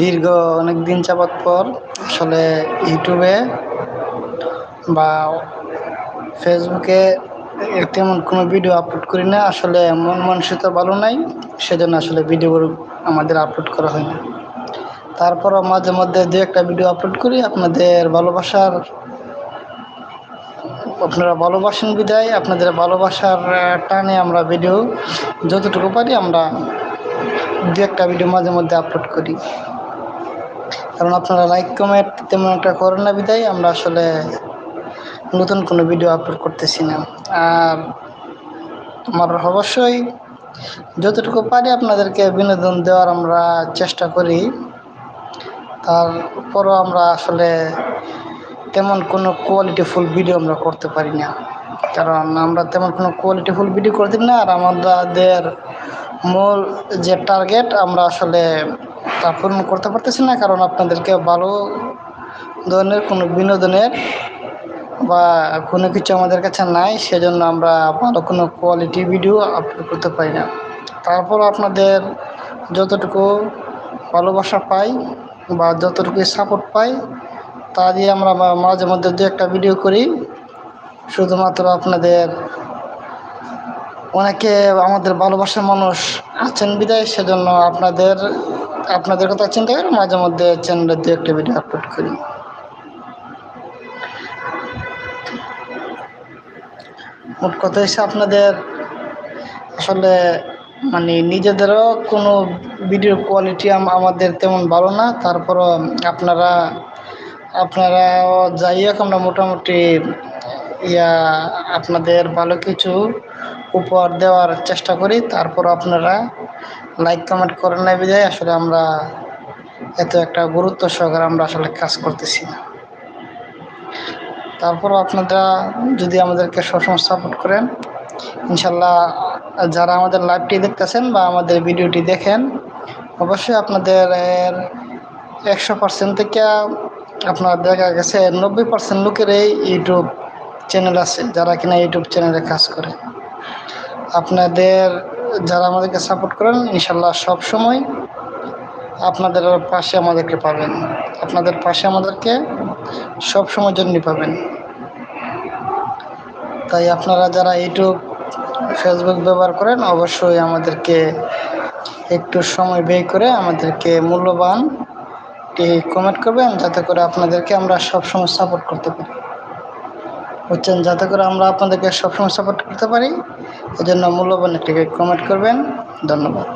দীর্ঘ অনেক দিন যাবৎ পর আসলে ইউটিউবে বা ফেসবুকে তেমন কোনো ভিডিও আপলোড করি না। আসলে মন মানসিকতা ভালো নাই, সেজন্য আসলে ভিডিও আমাদের আপলোড করা হয় না। তারপরও মাঝে মধ্যে দু একটা ভিডিও আপলোড করি। আপনাদের ভালোবাসার, আপনারা ভালোবাসেন বিদায়। আপনাদের ভালোবাসার টানে আমরা ভিডিও যতটুকু পারি আমরা দু একটা ভিডিও মাঝে মধ্যে আপলোড করি। কারণ আপনারা লাইক কমেন্ট তেমন একটা করেন না বিদায়। আমরা আসলে নতুন কোনো ভিডিও আপলোড করতেছি না। আর আমার অবশ্যই যতটুকু পারি আপনাদেরকে বিনোদন দেওয়ার আমরা চেষ্টা করি। তারপরও আমরা আসলে তেমন কোনো কোয়ালিটিফুল ভিডিও আমরা করতে পারি না। কারণ আমরা তেমন কোনো কোয়ালিটিফুল ভিডিও করতে না। আর আমাদের মূল যে টার্গেট আমরা আসলে তা পূরণ করতে পারতেছি না, কারণ আপনাদেরকে ভালো ধরনের কোনো বিনোদনের বা কোনো কিছু আমাদের কাছে নাই, সেজন্য আমরা ভালো কোনো কোয়ালিটি ভিডিও আপলোড করতে পারি না। তারপর আপনাদের যতটুকু ভালোবাসা পাই বা যতটুকু সাপোর্ট পাই, তা দিয়ে আমরা মাঝে মধ্যে দু একটা ভিডিও করি। শুধুমাত্র আপনাদের অনেকে আমাদের ভালোবাসার মানুষ আছেন বিদায়, সেজন্য আপনাদের আপনাদের কথা চিন্তা করে মাঝে মধ্যে চ্যানেলে দু একটা ভিডিও আপলোড করি। মোট কথা এসে আপনাদের আসলে মানে নিজেদেরও কোনো ভিডিও কোয়ালিটি আমাদের তেমন ভালো না, তারপরও আপনারা আপনারা যাই হোক আমরা মোটামুটি ইয়া আপনাদের ভালো কিছু উপহার দেওয়ার চেষ্টা করি তারপর আপনারা লাইক কমেন্ট করেন না বিদায়। আসলে আমরা এত একটা গুরুত্ব সহকারে আমরা আসলে কাজ করতেছি না। তারপরও আপনারা যদি আমাদেরকে সবসময় সাপোর্ট করেন, ইনশাল্লাহ যারা আমাদের লাইভটি দেখতেছেন বা আমাদের ভিডিওটি দেখেন, অবশ্যই আপনাদের একশো পার্সেন্ট থেকে আপনার দেখা গেছে নব্বই পার্সেন্ট লোকেরই ইউটিউব চ্যানেল আছে, যারা কিনা ইউটিউব চ্যানেলে কাজ করে। আপনাদের যারা আমাদেরকে সাপোর্ট করেন, ইনশাল্লাহ সব সময় আপনাদের পাশে আমাদেরকে পাবেন। আপনাদের পাশে আমাদেরকে সব সময় জন্য পাবেন। তাই আপনারা যারা ইউটিউব ফেসবুক ব্যবহার করেন, অবশ্যই আমাদেরকে একটু সময় ব্যয় করে আমাদেরকে মূল্যবান কমেন্ট করবেন, যাতে করে আপনাদেরকে আমরা সবসময় সাপোর্ট করতে পারি। বুঝছেন? যাতে করে আমরা আপনাদেরকে সবসময় সাপোর্ট করতে পারি। এই জন্য মূল্যবান একটি কমেন্ট করবেন। ধন্যবাদ।